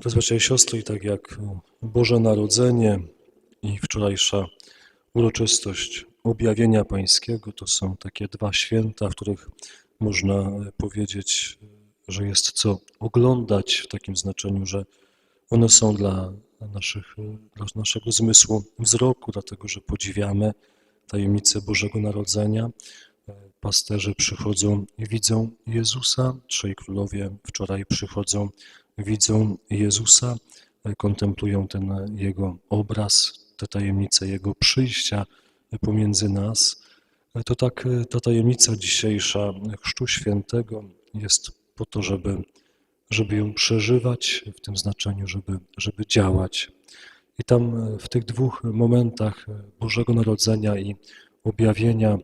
Drodzy bracia i siostry, tak jak Boże Narodzenie i wczorajsza uroczystość objawienia Pańskiego, to są takie dwa święta, w których można powiedzieć, że jest co oglądać w takim znaczeniu, że one są dla, naszych, dla naszego zmysłu wzroku, dlatego że podziwiamy tajemnicę Bożego Narodzenia. Pasterze przychodzą i widzą Jezusa, trzej królowie wczoraj przychodzą, widzą Jezusa, kontemplują ten Jego obraz, tę tajemnicę Jego przyjścia pomiędzy nas. To tak ta tajemnica dzisiejsza Chrztu Świętego jest po to, żeby, żeby ją przeżywać w tym znaczeniu, żeby, żeby działać. I tam w tych dwóch momentach Bożego Narodzenia i objawienia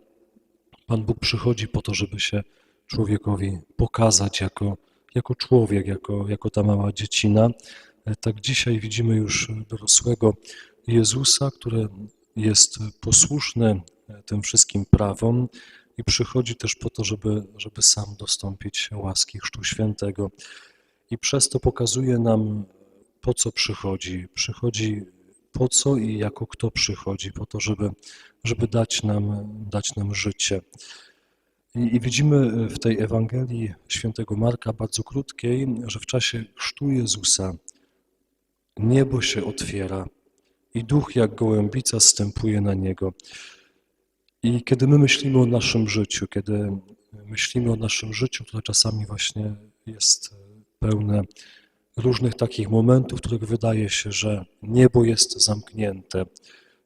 Pan Bóg przychodzi po to, żeby się człowiekowi pokazać jako, jako człowiek, jako, jako ta mała dziecina. Tak dzisiaj widzimy już dorosłego Jezusa, który jest posłuszny tym wszystkim prawom i przychodzi też po to, żeby, żeby sam dostąpić łaski Chrztu Świętego. I przez to pokazuje nam, po co przychodzi. Przychodzi po co i jako kto przychodzi, po to, żeby, żeby dać, nam, dać nam życie. I, I, widzimy w tej Ewangelii świętego Marka, bardzo krótkiej, że w czasie chrztu Jezusa niebo się otwiera i duch jak gołębica stępuje na niego. I kiedy my myślimy o naszym życiu, kiedy myślimy o naszym życiu, to czasami właśnie jest pełne różnych takich momentów, w których wydaje się, że niebo jest zamknięte,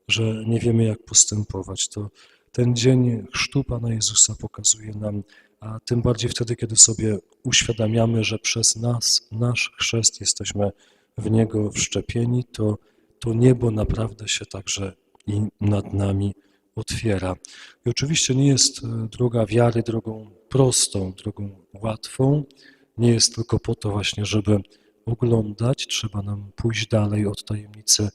że nie wiemy jak postępować, to ten dzień chrztu Pana Jezusa pokazuje nam, a tym bardziej wtedy, kiedy sobie uświadamiamy, że przez nas, nasz chrzest jesteśmy w Niego wszczepieni, to, to niebo naprawdę się także i nad nami otwiera. I oczywiście nie jest droga wiary drogą prostą, drogą łatwą, nie jest tylko po to właśnie, żeby oglądać, trzeba nam pójść dalej od tajemnicy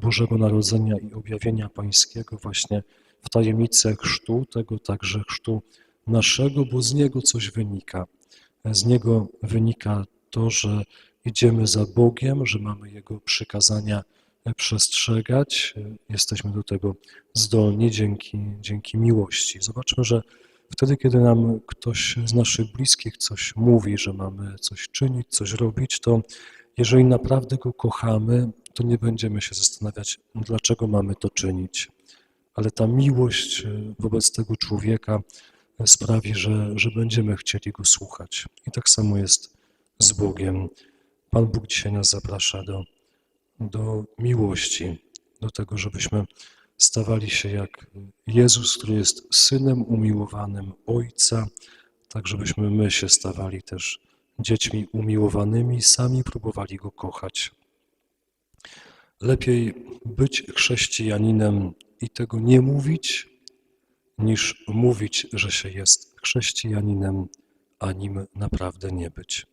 Bożego Narodzenia i objawienia Pańskiego właśnie w tajemnicę chrztu, tego także chrztu naszego, bo z niego coś wynika. Z niego wynika to, że idziemy za Bogiem, że mamy Jego przykazania przestrzegać. Jesteśmy do tego zdolni dzięki, dzięki miłości. Zobaczmy, że wtedy, kiedy nam ktoś z naszych bliskich coś mówi, że mamy coś czynić, coś robić, to jeżeli naprawdę go kochamy, to nie będziemy się zastanawiać, dlaczego mamy to czynić. Ale ta miłość wobec tego człowieka sprawi, że, że będziemy chcieli go słuchać. I tak samo jest z Bogiem. Pan Bóg dzisiaj nas zaprasza do, do miłości, do tego, żebyśmy stawali się jak Jezus, który jest synem umiłowanym Ojca, tak żebyśmy my się stawali też dziećmi umiłowanymi, sami próbowali Go kochać. Lepiej być chrześcijaninem i tego nie mówić, niż mówić, że się jest chrześcijaninem, a nim naprawdę nie być.